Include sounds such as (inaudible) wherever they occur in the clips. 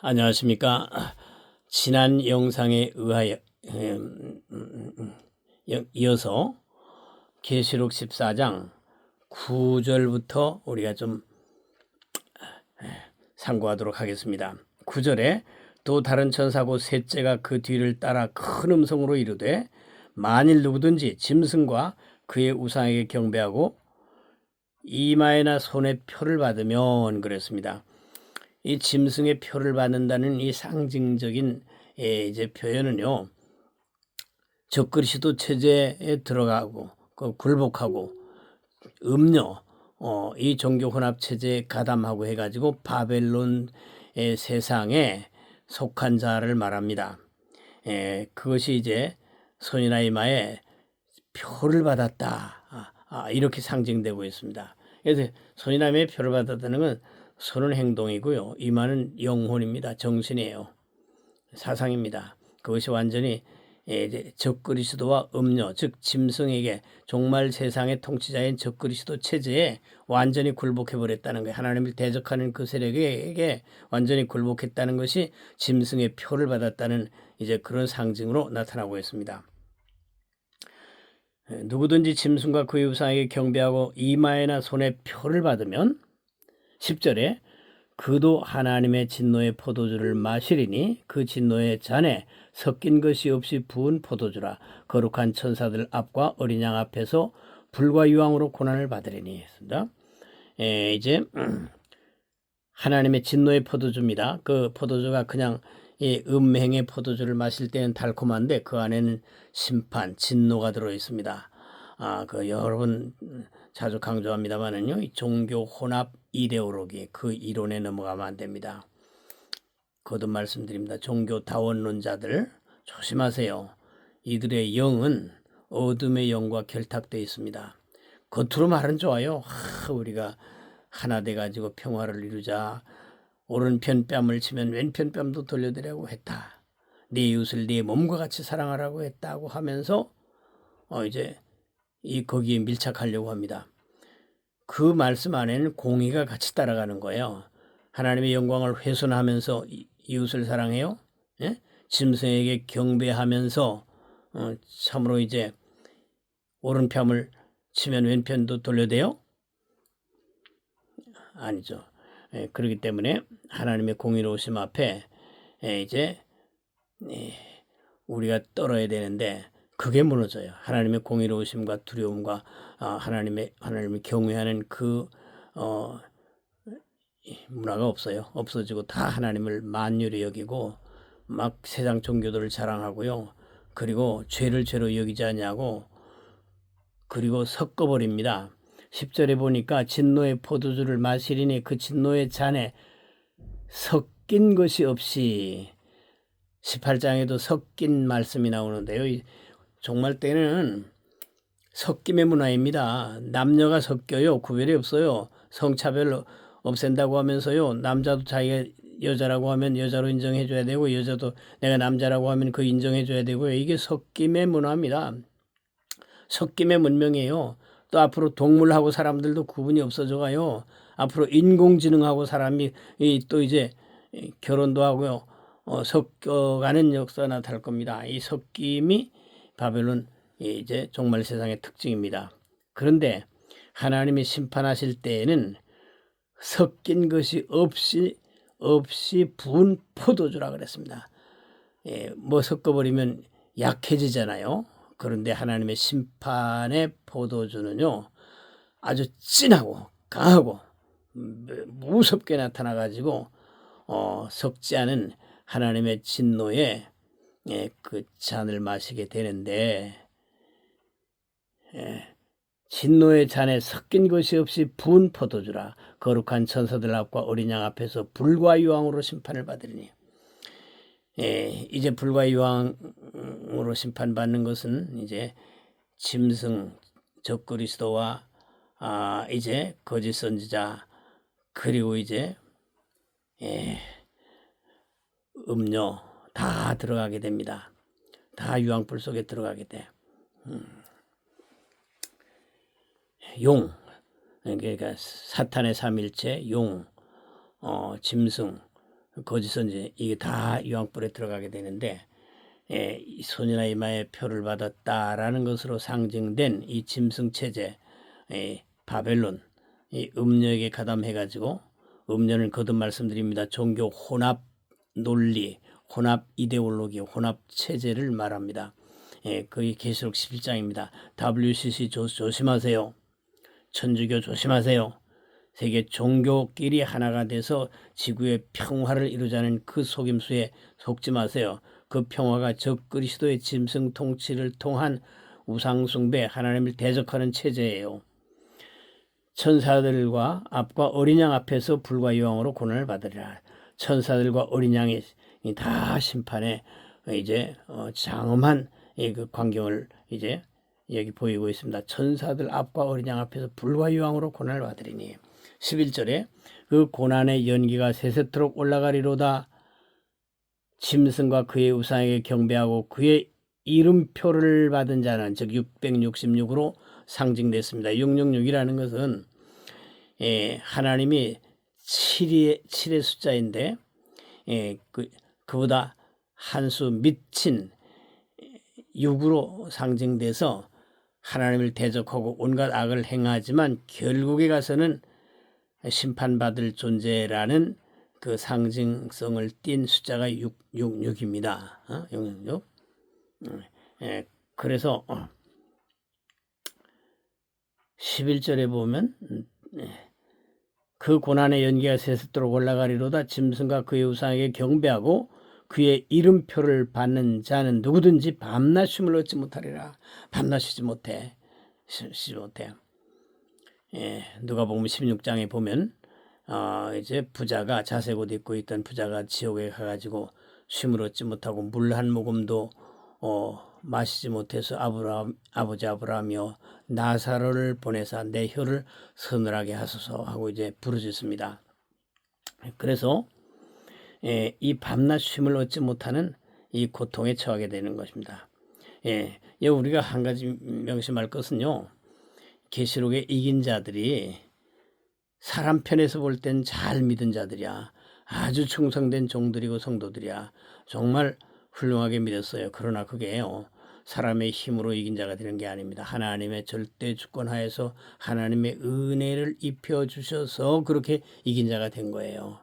안녕하십니까. 지난 영상에 의하여 음, 이어서 계시록 14장 9절부터 우리가 좀 상고하도록 하겠습니다. 9절에 또 다른 천사고 셋째가 그 뒤를 따라 큰 음성으로 이르되 만일 누구든지 짐승과 그의 우상에게 경배하고 이마에나 손에 표를 받으면 그랬습니다. 이 짐승의 표를 받는다는 이 상징적인 예, 이제 표현은요. 적그리스도 체제에 들어가고 그 굴복하고 음료 어, 이 종교 혼합 체제에 가담하고 해가지고 바벨론의 세상에 속한 자를 말합니다. 예, 그것이 이제 손이나 이마에 표를 받았다. 아, 아, 이렇게 상징되고 있습니다. 그래서 손이나 이마에 표를 받았다는 건 손은 행동이고요. 이마는 영혼입니다. 정신이에요. 사상입니다. 그것이 완전히 예, 적그리스도와 음료, 즉 짐승에게 종말 세상의 통치자인 적그리스도 체제에 완전히 굴복해 버렸다는 거예요. 하나님을 대적하는 그 세력에게 완전히 굴복했다는 것이 짐승의 표를 받았다는 이제 그런 상징으로 나타나고 있습니다. 예, 누구든지 짐승과 그의 우상에게 경배하고 이마에나 손에 표를 받으면 10절에 그도 하나님의 진노의 포도주를 마시리니 그 진노의 잔에 섞인 것이 없이 부은 포도주라 거룩한 천사들 앞과 어린 양 앞에서 불과 유황으로 고난을 받으리니 했습니다. 에, 이제 (clears throat) 하나님의 진노의 포도주입니다. 그 포도주가 그냥 이 음행의 포도주를 마실 때는 달콤한데 그 안에는 심판, 진노가 들어 있습니다. 아, 그 여러분 자주 강조합니다만은요, 종교 혼합 이데올로기 그 이론에 넘어가면 안 됩니다. 거듭 말씀드립니다. 종교 다원론자들 조심하세요. 이들의 영은 어둠의 영과 결탁되어 있습니다. 겉으로 말은 좋아요. 하, 우리가 하나 돼 가지고 평화를 이루자. 오른편 뺨을 치면 왼편 뺨도 돌려드리라고 했다. 네 이웃을 네 몸과 같이 사랑하라고 했다고 하면서 어 이제 이 거기에 밀착하려고 합니다. 그 말씀 안에는 공의가 같이 따라가는 거예요. 하나님의 영광을 훼손하면서 이웃을 사랑해요. 예? 짐승에게 경배하면서 어, 참으로 이제 오른편을 치면 왼편도 돌려대요? 아니죠. 예, 그렇기 때문에 하나님의 공의로우심 앞에 예, 이제 예, 우리가 떨어야 되는데 그게 무너져요. 하나님의 공의로우심과 두려움과 아, 하나님의 하나님을 경외하는 그 어, 문화가 없어요. 없어지고 다 하나님을 만유리 여기고 막 세상 종교들을 자랑하고요. 그리고 죄를 죄로 여기지 않냐고 그리고 섞어버립니다. 10절에 보니까 진노의 포도주를 마시리니 그 진노의 잔에 섞인 것이 없이 18장에도 섞인 말씀이 나오는데요. 정말 때는 섞임의 문화입니다. 남녀가 섞여요. 구별이 없어요. 성차별 없앤다고 하면서요. 남자도 자기가 여자라고 하면 여자로 인정해줘야 되고 여자도 내가 남자라고 하면 그 인정해줘야 되고요. 이게 섞임의 문화입니다. 섞임의 문명이에요. 또 앞으로 동물하고 사람들도 구분이 없어져 가요. 앞으로 인공지능하고 사람이 또 이제 결혼도 하고요. 어, 섞어가는 역사가 나타날 겁니다. 이 섞임이 바벨론 이제 종말 세상의 특징입니다. 그런데 하나님이 심판하실 때에는 섞인 것이 없이 없이 부은 포도주라 그랬습니다. 예, 뭐 섞어버리면 약해지잖아요. 그런데 하나님의 심판의 포도주는요 아주 진하고 강하고 무섭게 나타나 가지고 어, 섞지 않은 하나님의 진노에 예, 그 잔을 마시게 되는데 예, 진노의 잔에 섞인 것이 없이 부은 포도주라. 거룩한 천사들 앞과 어린 양 앞에서 불과 유황으로 심판을 받으리니. 예, 이제 불과 유황으로 심판받는 것은 이제 짐승 적그리스도와 아, 이제 거짓 선지자 그리고 이제 예, 음료 다 들어가게 됩니다. 다 유황불 속에 들어가게 돼. 음. 용, 그러니까 사탄의 삼일체, 용, 어, 짐승, 거짓 선지 이게 다 유황불에 들어가게 되는데 예, 이 손이나 이마에 표를 받았다라는 것으로 상징된 이 짐승 체제, 예, 바벨론, 이 음녀에게 가담해가지고 음녀는 거듭 말씀드립니다. 종교 혼합 논리, 혼합 이데올로기, 혼합 체제를 말합니다. 예, 그게 계시록 11장입니다. WCC 조, 조심하세요. 천주교 조심하세요. 세계 종교끼리 하나가 돼서 지구의 평화를 이루자는 그 속임수에 속지 마세요. 그 평화가 적 그리스도의 짐승 통치를 통한 우상숭배 하나님을 대적하는 체제예요. 천사들과 앞과 어린 양 앞에서 불과 유황으로 고난을 받으리라. 천사들과 어린 양이 다 심판에 이제 어, 장엄한 이그 광경을 이제 여기 보이고 있습니다. 천사들 앞과 어린 양 앞에서 불과 유황으로 고난을 받으리니 11절에 그 고난의 연기가 세세토록 올라가리로다 짐승과 그의 우상에게 경배하고 그의 이름표를 받은 자는 즉 666으로 상징됐습니다. 666이라는 것은 예, 하나님이 7의, 7의 숫자인데 예, 그, 그보다 한수 미친 6으로 상징돼서 하나님을 대적하고 온갖 악을 행하지만 결국에 가서는 심판받을 존재라는 그 상징성을 띤 숫자가 6, 6, 6입니다. 어? 666. 예, 그래서 어, 11절에 보면 음, 예, 그 고난의 연기가 세세도록 올라가리로다 짐승과 그의 우상에게 경배하고 그의 이름표를 받는 자는 누구든지 밤낮 쉼을 얻지 못하리라. 밤낮 쉬지 못해. 쉬지 못해. 예, 누가 보면 16장에 보면 어, 이제 부자가 자색 옷 입고 있던 부자가 지옥에 가가지고 쉼을 얻지 못하고 물 한 모금도 어, 마시지 못해서 아브라함, 아버지 아브라함이여 나사로를 보내사 내 혀를 서늘하게 하소서 하고 이제 부르짖습니다. 그래서 예, 이 밤낮 쉼을 얻지 못하는 이 고통에 처하게 되는 것입니다. 예, 예 우리가 한 가지 명심할 것은요. 계시록에 이긴 자들이 사람 편에서 볼 땐 잘 믿은 자들이야. 아주 충성된 종들이고 성도들이야. 정말 훌륭하게 믿었어요. 그러나 그게요. 사람의 힘으로 이긴 자가 되는 게 아닙니다. 하나님의 절대 주권 하에서 하나님의 은혜를 입혀 주셔서 그렇게 이긴 자가 된 거예요.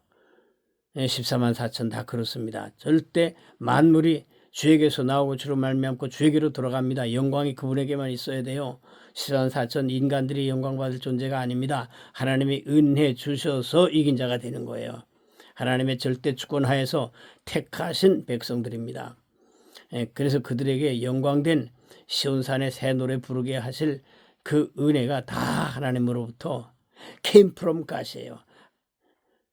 14만 4천 다 그렇습니다. 절대 만물이 주에게서 나오고 주로 말미암고 주에게로 돌아갑니다. 영광이 그분에게만 있어야 돼요. 14만 4천 인간들이 영광 받을 존재가 아닙니다. 하나님이 은혜 주셔서 이긴 자가 되는 거예요. 하나님의 절대 주권 하에서 택하신 백성들입니다. 예, 그래서 그들에게 영광된 시온산의 새 노래 부르게 하실 그 은혜가 다 하나님으로부터 came from God이에요.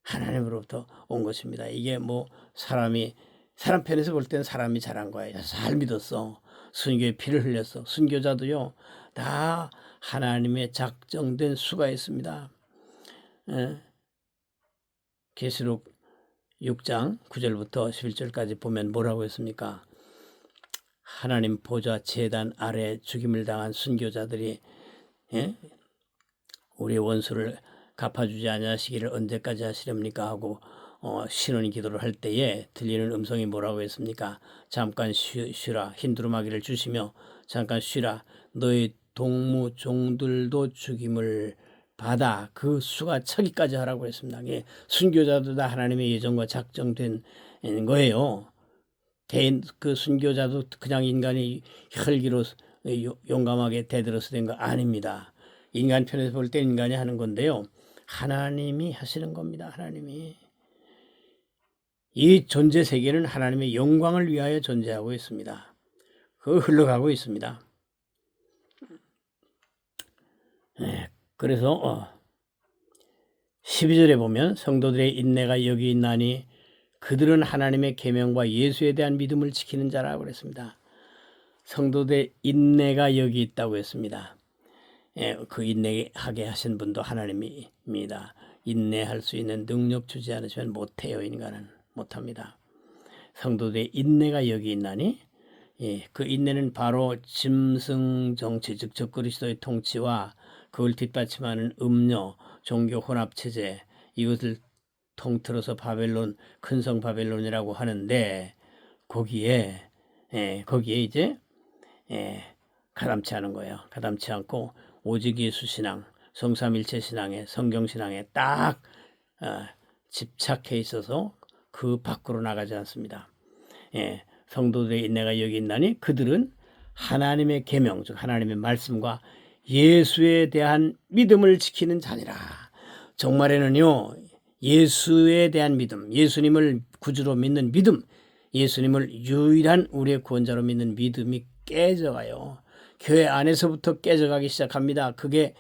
하나님으로부터 온 것입니다. 이게 뭐 사람이 사람 편에서 볼 때는 사람이 잘한 거예요. 잘 믿었어. 순교의 피를 흘렸어. 순교자도요. 다 하나님의 작정된 수가 있습니다. 예. 계시록 6장 9절부터 11절까지 보면 뭐라고 했습니까? 하나님 보좌 재단 아래 죽임을 당한 순교자들이 예? 우리의 원수를 갚아주지 아니하시기를 언제까지 하시렵니까 하고 어, 신원 기도를 할 때에 들리는 음성이 뭐라고 했습니까? 잠깐 쉬, 쉬라 흰두루마기를 주시며 잠깐 쉬라 너희 동무 종들도 죽임을 받아 그 수가 차기까지 하라고 했습니다. 예, 순교자도 다 하나님의 예정과 작정된 거예요. 대인 그 순교자도 그냥 인간이 혈기로 용감하게 대들어서 된 거 아닙니다. 인간 편에서 볼 때 인간이 하는 건데요. 하나님이 하시는 겁니다. 하나님이. 이 존재 세계는 하나님의 영광을 위하여 존재하고 있습니다. 그 흘러가고 있습니다. 네, 그래서 어, 12절에 보면 성도들의 인내가 여기 있나니 그들은 하나님의 계명과 예수에 대한 믿음을 지키는 자라고 그랬습니다. 성도들의 인내가 여기 있다고 했습니다. 예, 그 인내하게 하신 분도 하나님입니다. 인내할 수 있는 능력 주지 않으시면 못해요. 인간은 못합니다. 성도들의 인내가 여기 있나니 예, 그 인내는 바로 짐승 정치 즉 적그리스도의 통치와 그걸 뒷받침하는 음료 종교 혼합 체제 이것을 통틀어서 바벨론 큰성 바벨론이라고 하는데 거기에 예, 거기에 이제 예, 가담치 않은 거예요. 가담치 않고 오직 예수 신앙, 성삼일체 신앙에 성경 신앙에 딱 어, 집착해 있어서 그 밖으로 나가지 않습니다. 예, 성도들의 인내가 여기 있나니 그들은 하나님의 계명, 즉 하나님의 말씀과 예수에 대한 믿음을 지키는 자니라. 정말에는요, 예수에 대한 믿음, 예수님을 구주로 믿는 믿음, 예수님을 유일한 우리의 구원자로 믿는 믿음이 깨져가요. 교회 안에서부터 깨져가기 시작합니다. 그게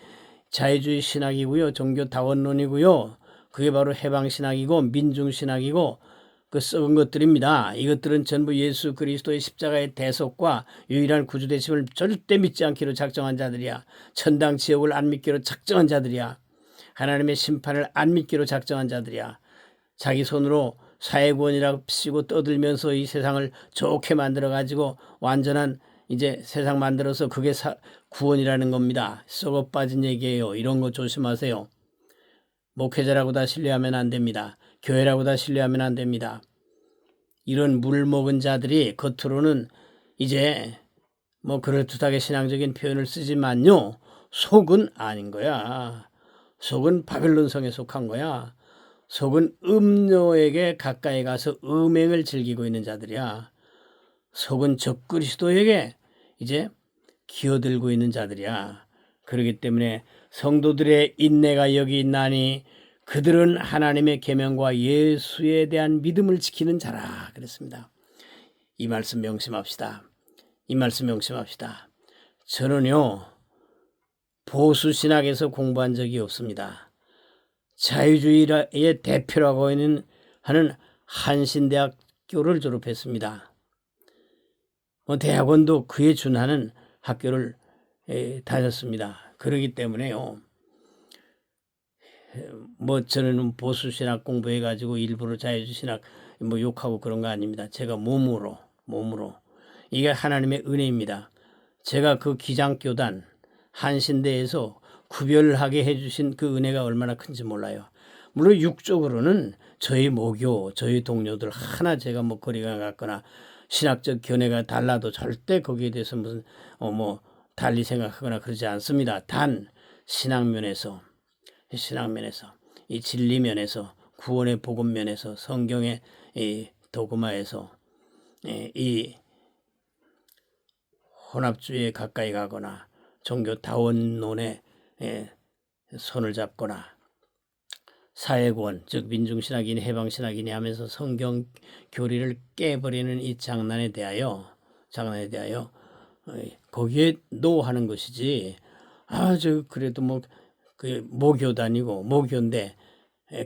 자유주의 신학이고요, 종교 다원론이고요, 그게 바로 해방 신학이고 민중 신학이고 그 썩은 것들입니다. 이것들은 전부 예수 그리스도의 십자가의 대속과 유일한 구주 되심을 절대 믿지 않기로 작정한 자들이야. 천당 지옥을 안 믿기로 작정한 자들이야. 하나님의 심판을 안 믿기로 작정한 자들이야. 자기 손으로 사회구원이라고 피고 떠들면서 이 세상을 좋게 만들어 가지고 완전한 이제 세상 만들어서 그게 사, 구원이라는 겁니다. 썩어 빠진 얘기예요. 이런 거 조심하세요. 목회자라고 다 신뢰하면 안 됩니다. 교회라고 다 신뢰하면 안 됩니다. 이런 물 먹은 자들이 겉으로는 이제 뭐 그럴듯하게 신앙적인 표현을 쓰지만요. 속은 아닌 거야. 속은 바벨론 성에 속한 거야. 속은 음료에게 가까이 가서 음행을 즐기고 있는 자들이야. 속은 적그리스도에게 이제 기어들고 있는 자들이야. 그렇기 때문에 성도들의 인내가 여기 있나니 그들은 하나님의 계명과 예수에 대한 믿음을 지키는 자라 그랬습니다. 이 말씀 명심합시다. 이 말씀 명심합시다. 저는요 보수 신학에서 공부한 적이 없습니다. 자유주의의 대표라고 하는 하는 한신대학교를 졸업했습니다. 뭐 대학원도 그에 준하는 학교를 다녔습니다. 그러기 때문에요. 뭐 저는 보수 신학 공부해 가지고 일부러 자유주의 신학 뭐 욕하고 그런 거 아닙니다. 제가 몸으로 몸으로 이게 하나님의 은혜입니다. 제가 그 기장교단 한신대에서 구별하게 해주신 그 은혜가 얼마나 큰지 몰라요. 물론 육적으로는 저희 모교, 저희 동료들 하나 제가 뭐 거리가 갔거나 신학적 견해가 달라도 절대 거기에 대해서 무슨 어 뭐 달리 생각하거나 그러지 않습니다. 단 신앙면에서 신앙면에서 이 진리면에서 구원의 복음면에서 성경의 이 도그마에서 이 혼합주의에 가까이 가거나 종교 다원론에 손을 잡거나 사회구원 즉 민중신학이니 해방신학이니 하면서 성경 교리를 깨버리는 이 장난에 대하여 장난에 대하여 거기에 노하는 것이지. 아저 그래도 뭐 그 모교 다니고 모교인데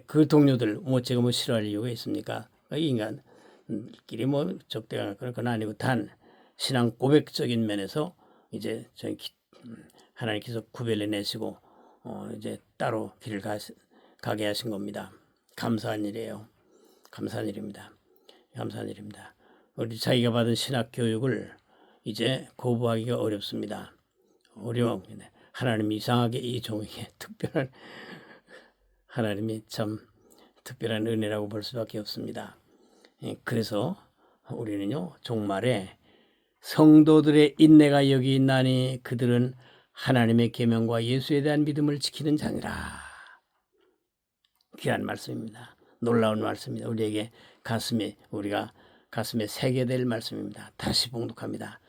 그 동료들 뭐 제가 뭐 싫어할 이유가 있습니까? 그 인간끼리 뭐 적대가 그런 건 아니고 단 신앙 고백적인 면에서 이제 저희 하나님께서 구별해 내시고 어 이제 따로 길을 가, 가게 하신 겁니다. 감사한 일이에요. 감사한 일입니다. 감사한 일입니다. 우리 자기가 받은 신학 교육을 이제 거부하기가 어렵습니다. 어려웁니다. 하나님 이상하게 이 종에게 (laughs) 특별한 하나님이 참 특별한 은혜라고 볼 수밖에 없습니다. 예, 그래서 우리는요 종말에 성도들의 인내가 여기 있나니 그들은 하나님의 계명과 예수에 대한 믿음을 지키는 자니라. 귀한 말씀입니다. 놀라운 말씀입니다. 우리에게 가슴에 우리가 가슴에 새게 될 말씀입니다. 다시 봉독합니다.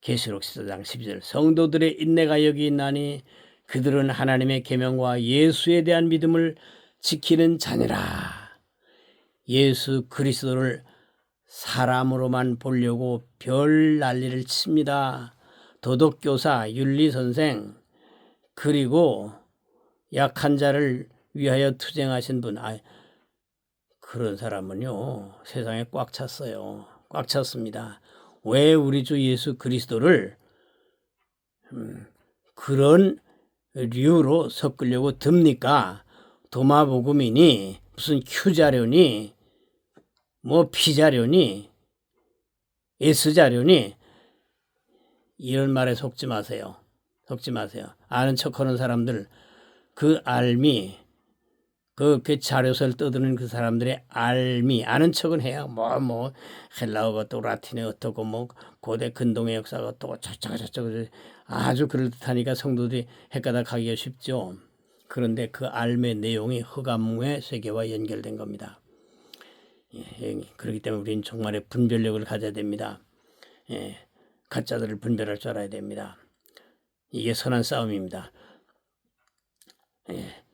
계시록 14장 12절 성도들의 인내가 여기 있나니 그들은 하나님의 계명과 예수에 대한 믿음을 지키는 자니라. 예수 그리스도를 사람으로만 보려고 별 난리를 칩니다. 도덕교사, 윤리선생, 그리고 약한 자를 위하여 투쟁하신 분, 아, 그런 사람은요, 세상에 꽉 찼어요. 꽉 찼습니다. 왜 우리 주 예수 그리스도를 음, 그런 류로 섞으려고 듭니까? 도마복음이니 무슨 큐자료니 뭐 피자료니 S자료니 이런 말에 속지 마세요. 속지 마세요. 아는 척하는 사람들 그 알미 그, 그 자료서를 떠드는 그 사람들의 알미 아는 척은 해요. 뭐뭐 헬라어가 또 라틴어 어떻고 뭐 고대 근동의 역사가 어떻고 저쩌고 저쩌고 아주 그럴듯하니까 성도들이 헷가닥 하기가 쉽죠. 그런데 그 알의 내용이 흑암의 세계와 연결된 겁니다. 예, 그렇기 때문에 우리는 정말의 분별력을 가져야 됩니다. 예, 가짜들을 분별할 줄 알아야 됩니다. 이게 선한 싸움입니다. 예,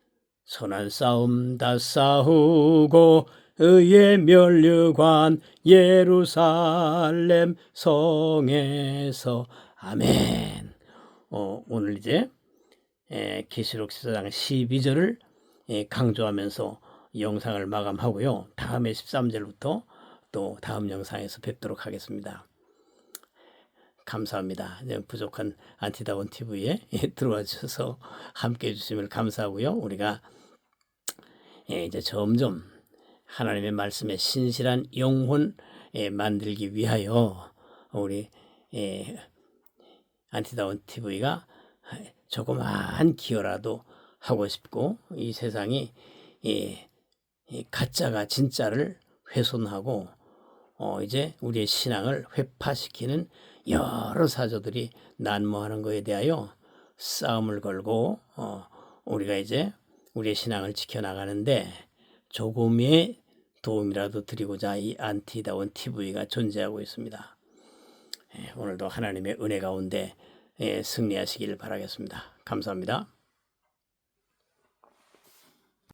선한 싸움 다 싸우고 의의 멸류관 예루살렘 성에서 아멘. 어, 오늘 이제 예, 계시록 14장 12절을 예, 강조하면서 영상을 마감하고요. 다음에 13절부터 또 다음 영상에서 뵙도록 하겠습니다. 감사합니다. 네, 부족한 안티다원 TV에 (laughs) 들어와 주셔서 함께 해주심을 감사하고요. 우리가 예, 이제 점점 하나님의 말씀에 신실한 영혼 예, 만들기 위하여 우리 예, 안티다원 TV가 조그마한 기여라도 하고 싶고 이 세상이 예, 이 가짜가 진짜를 훼손하고 어, 이제 우리의 신앙을 회파시키는 여러 사조들이 난무하는 것에 대하여 싸움을 걸고 어, 우리가 이제 우리의 신앙을 지켜나가는데 조금의 도움이라도 드리고자 이 안티다원 TV가 존재하고 있습니다. 예, 오늘도 하나님의 은혜 가운데 예, 승리하시길 바라겠습니다. 감사합니다.